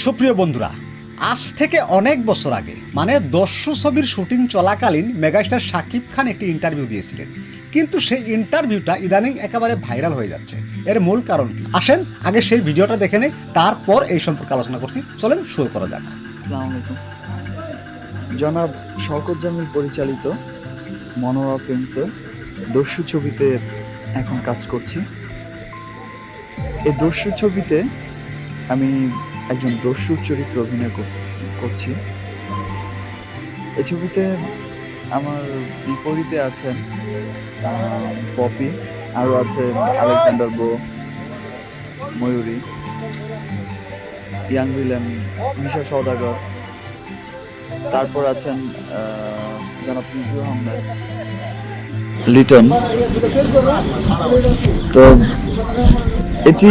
সুপ্রিয় বন্ধুরা, আজ থেকে অনেক বছর আগে মানে দস্যু ছবির শুটিং চলাকালীন মেগাস্টার শাকিব খান একটি ইন্টারভিউ দিয়েছিলেন। কিন্তু সেই ইন্টারভিউটা ইদানিং একেবারে ভাইরাল হয়ে যাচ্ছে। এর মূল কারণ কি? আসেন, আগে সেই ভিডিওটা দেখে নেই, তারপর এই সম্পর্কে আলোচনা করছি। চলেন, শুরু করা যাক। জনাব শওকত জামিল পরিচালিত মনোরা ফিল্মসের দস্যু ছবিতে এখন কাজ করছি। এই দস্যু ছবিতে আমি একজন দস্যুর চরিত্র অভিনয় করছি। এই ছবিতে আমার বিপরীতে আছেন পপি, আরও আছে আলেকজান্ডার বো, ময়ূরী, ইয়াং ভিলেন মিশা সওদাগর। তারপর আছেন জনাব নিজু আহমেদ লিটন। তো এটি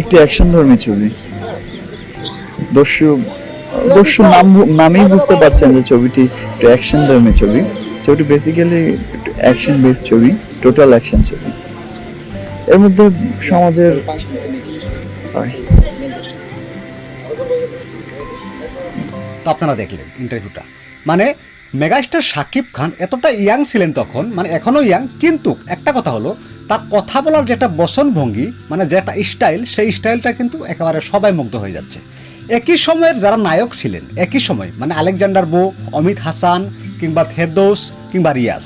একটি অ্যাকশন ধর্মী ছবি। দস্যু দস্যু নাম নামেই বুঝতে পারছেন যে ছবিটি একটু অ্যাকশন ধর্মী ছবি। ছবিটি বেসিক্যালি একটু অ্যাকশন বেস ছবি টোটাল অ্যাকশন ছবি। এর মধ্যে সমাজের সরি তো আপনারা দেখলেন ইন্টারভিউটা মানে মেগাস্টার সাকিব খান এতটা ইয়াং ছিলেন তখন মানে এখনও ইয়াং, কিন্তু একটা কথা হলো, তার কথা বলার যেটা একটা বসন ভঙ্গি মানে যেটা স্টাইল সেই স্টাইলটা কিন্তু একেবারে সবাই মুগ্ধ হয়ে যাচ্ছে। একই সময়ের যারা নায়ক ছিলেন, একই সময় মানে আলেকজান্ডার বো, অমিত হাসান, কিংবা ফেরদৌস, কিংবা রিয়াজ।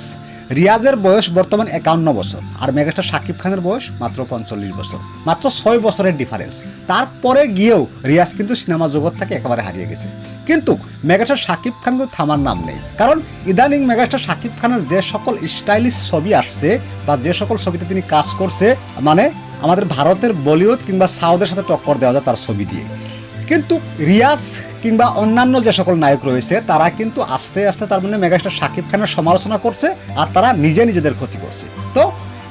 রিয়াজের বয়স বর্তমান একান্ন বছর আর মেগাস্টার শাকিব খানের বয়স মাত্র পঞ্চল্লিশ বছর। মাত্র ছয় বছরের ডিফারেন্স তারপরে গিয়েও রিয়াজ কিন্তু সিনেমা জগৎ থেকে একেবারে হারিয়ে গেছে। কিন্তু মেগাস্টার শাকিব খান কিন্তু থামার নাম নেই। কারণ ইদানিং মেগাস্টার শাকিব খানের যে সকল স্টাইলিশ ছবি আসছে বা যে সকল ছবিতে তিনি কাজ করছে মানে আমাদের ভারতের বলিউড কিংবা সাউথের সাথে টক্কর দেওয়া যায় তার ছবি দিয়ে। কিন্তু রিয়াজ কিংবা অন্যান্য যে সকল নায়ক রয়েছে, তারা কিন্তু আস্তে আস্তে তার মানে মেগাস্টার শাকিব খানের সমালোচনা করছে আর তারা নিজে নিজেদের ক্ষতি করছে। তো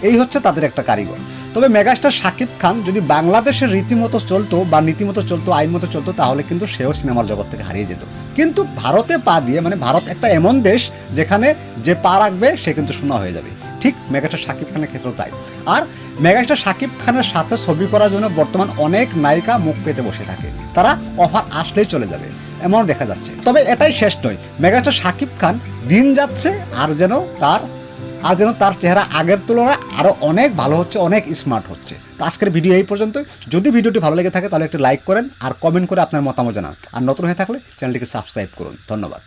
এই হচ্ছে তাদের একটা কারিগর। তবে মেগাস্টার শাকিব খান যদি বাংলাদেশের রীতিমতো চলতো বা নীতিমতো চলতো আইন মতো চলতো, তাহলে কিন্তু সেও সিনেমার জগৎ থেকে হারিয়ে যেত। কিন্তু ভারতে পা দিয়ে মানে ভারত একটা এমন দেশ যেখানে যে পা রাখবে, সে কিন্তু শোনা হয়ে যাবে। ঠিক মেগাস্টার শাকিব খানের ক্ষেত্রেও তাই। আর মেগাস্টার শাকিব খানের সাথে ছবি করার জন্য বর্তমান অনেক নায়িকা মুখ পেতে বসে থাকে। তারা অফার আসলেই চলে যাবে এমন দেখা যাচ্ছে। তবে এটাই শেষ নয়, মেগাস্টার শাকিব খান দিন যাচ্ছে আর যেন তার আর যেন তার চেহারা আগের তুলনায় আরও অনেক ভালো হচ্ছে, অনেক স্মার্ট হচ্ছে। তো আজকের ভিডিও এই পর্যন্ত যদি ভিডিওটি ভালো লেগে থাকে, তাহলে একটি লাইক করেন আর কমেন্ট করে আপনার মতামত জানান। আর নতুন হয়ে থাকলে চ্যানেলটিকে সাবস্ক্রাইব করুন। ধন্যবাদ।